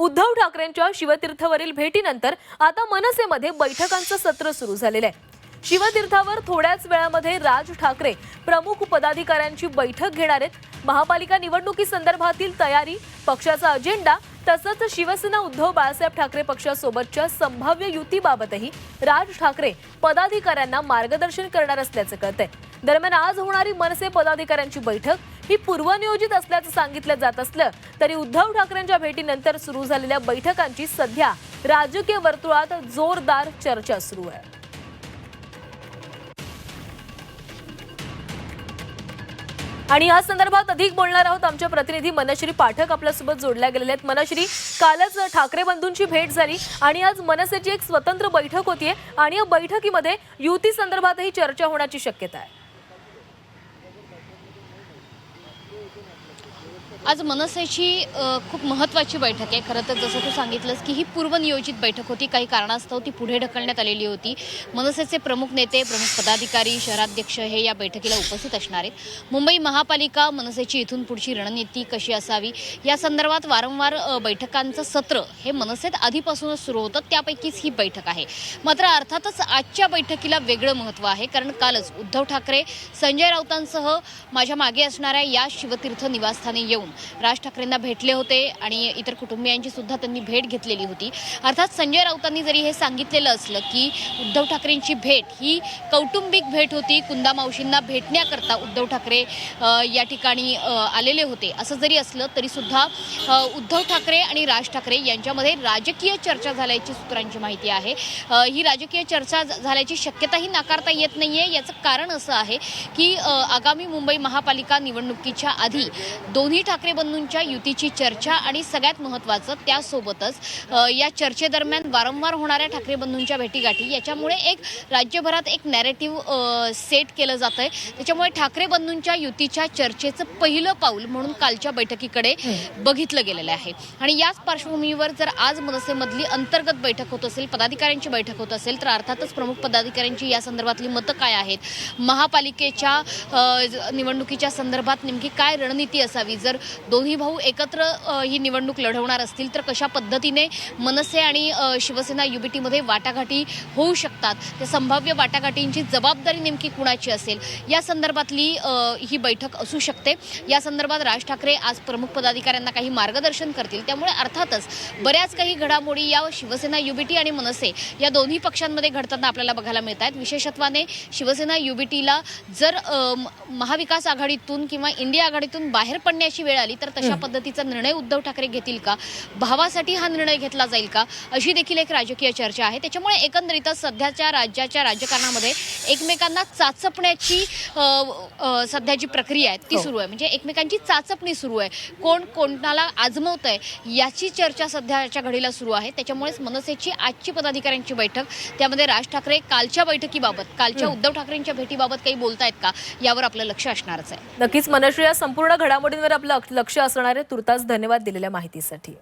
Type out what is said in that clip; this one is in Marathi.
उद्धव ठाकरेंच्या शिवतीर्थवरील भेटीनंतर आता मनसेमध्ये बैठकांचं सत्र सुरू झालेलं आहे. शिवतीर्थावर थोड्याच वेळामध्ये राज ठाकरे प्रमुख पदाधिकाऱ्यांची बैठक घेणार आहेत. महापालिका निवडणुकीसंदर्भातील तयारी पक्षाचा अजेंडा तसंच शिवसेना उद्धव बाळासाहेब ठाकरे पक्षासोबतच्या संभाव्य युतीबाबतही राज ठाकरे पदाधिकाऱ्यांना मार्गदर्शन करणार असल्याचं कळतंय. दरम्यान आज होणारी मनसे पदाधिकाऱ्यांची बैठक ही पूर्वनियोजित असल्याचं सांगितलं जात असलं तरी उद्धव ठाकरेंच्या भेटीनंतर सुरू झालेल्या बैठकांची सध्या राजकीय वर्तुळात जोरदार चर्चा सुरू आहे. आणि या संदर्भात अधिक बोलणार आहोत आमच्या प्रतिनिधी मनश्री पाठक आपल्यासोबत जोडल्या गेलेल्या आहेत. मनश्री कालच ठाकरे बंधूंची भेट झाली आणि आज मनसेची एक स्वतंत्र बैठक होतीये आणि या बैठकीमध्ये युती संदर्भातही चर्चा होण्याची शक्यता आहे. आज मनसेची खूप महत्त्वाची बैठक आहे. खरं तर जसं तू सांगितलंस की ही पूर्वनियोजित बैठक होती. काही कारणास्तव ती पुढे ढकलण्यात आलेली होती. मनसेचे प्रमुख नेते प्रमुख पदाधिकारी शहराध्यक्ष हे या बैठकीला उपस्थित असणार आहेत. मुंबई महापालिका मनसेची इथून पुढची रणनीती कशी असावी? या संदर्भात वारंवार बैठकांचं सत्र हे मनसेत आधीपासूनच सुरू होतं. त्यापैकीच ही बैठक आहे. मात्र अर्थातच आजच्या बैठकीला वेगळं महत्त्व आहे. कारण कालच उद्धव ठाकरे संजय राऊतांसह माझ्या मागे असणाऱ्या या शिव तीर्थ निवासस्थानी येऊन राज ठाकरेंना भेटले होते आणि इतर कुटुंबियांची सुद्धा त्यांनी भेट घेतलेली होती. अर्थात संजय राऊतांनी जरी हे सांगितलेलं असलं की उद्धव ठाकरेंची भेट ही कौटुंबिक भेट होती कुंदा मावशींना भेटण्याकरता उद्धव ठाकरे या ठिकाणी आलेले होते. असं जरी असलं तरी सुद्धा उद्धव ठाकरे आणि राज ठाकरे यांच्यामध्ये राजकीय चर्चा झाल्याची सूत्रांची माहिती आहे. ही राजकीय चर्चा झाल्याची शक्यताही नाकारता येत नाहीये. याचं कारण असं आहे की आगामी मुंबई महापालिका निवडणुकीच्या आधी दोन्ही ठाकरे बंधूंच्या युतीची चर्चा आणि सगळ्यात महत्त्वाचं त्यासोबतच या चर्चेदरम्यान वारंवार होणाऱ्या ठाकरे बंधूंच्या भेटीगाठी याच्यामुळे एक राज्यभरात एक नॅरेटिव्ह सेट केलं जात आहे त्याच्यामुळे ठाकरे बंधूंच्या युतीच्या चर्चेचं पहिलं पाऊल म्हणून कालच्या बैठकीकडे बघितलं गेलेलं आहे. आणि याच पार्श्वभूमीवर जर आज मनसेमधली अंतर्गत बैठक होत असेल पदाधिकाऱ्यांची बैठक होत असेल तर अर्थातच प्रमुख पदाधिकाऱ्यांची या संदर्भातली मतं काय आहेत? महापालिकेच्या निवडणुकीच्या संदर्भात नेमकी काय काय रणनीती असावी? जर दोन्ही भाऊ एकत्र ही निवडणूक लढवणार असतील तर कशा पद्धतीने मनसे आणि शिवसेना युबीटीमध्ये वाटाघाटी होऊ शकतात? त्या संभाव्य वाटाघाटींची जबाबदारी नेमकी कुणाची असेल? या संदर्भातली ही बैठक असू शकते. या संदर्भात राज ठाकरे आज प्रमुख पदाधिकाऱ्यांना काही मार्गदर्शन करतील. त्यामुळे अर्थातच बऱ्याच काही घडामोडी या शिवसेना युबीटी आणि मनसे या दोन्ही पक्षांमध्ये घडताना आपल्याला बघायला मिळत आहेत. विशेषत्वाने शिवसेना युबीटीला जर महाविकास आघाडीतून किंवा इंडिया आघाडीतून बाहेर पडण्याची वेळ आली तर तशा पद्धतीचा निर्णय उद्धव ठाकरे घेतील का? भावासाठी हा निर्णय घेतला जाईल का? अशी देखील एक राजकीय चर्चा आहे. त्याच्यामुळे एकंदरीतच सध्याच्या राज्याच्या राजकारणामध्ये एकमेकांना चाचपण्याची अ, अ, सध्या जी प्रक्रिया आहे ती हो. सुरू आहे. म्हणजे एकमेकांची चाचपणी सुरू आहे. कोण कोणाला आजमवत आहे याची चर्चा सध्याच्या घडीला सुरू आहे. त्याच्यामुळेच मनसेची आजची पदाधिकाऱ्यांची बैठक त्यामध्ये राज ठाकरे कालच्या बैठकीबाबत कालच्या उद्धव ठाकरेंच्या भेटीबाबत काही बोलतायत का? यावर आपलं लक्ष असणारच आहे. नक्कीच मनश्री या संपूर्ण घडामोडींवर आपलं लक्ष असणार आहे. तुर्तास धन्यवाद दिलेल्या माहितीसाठी.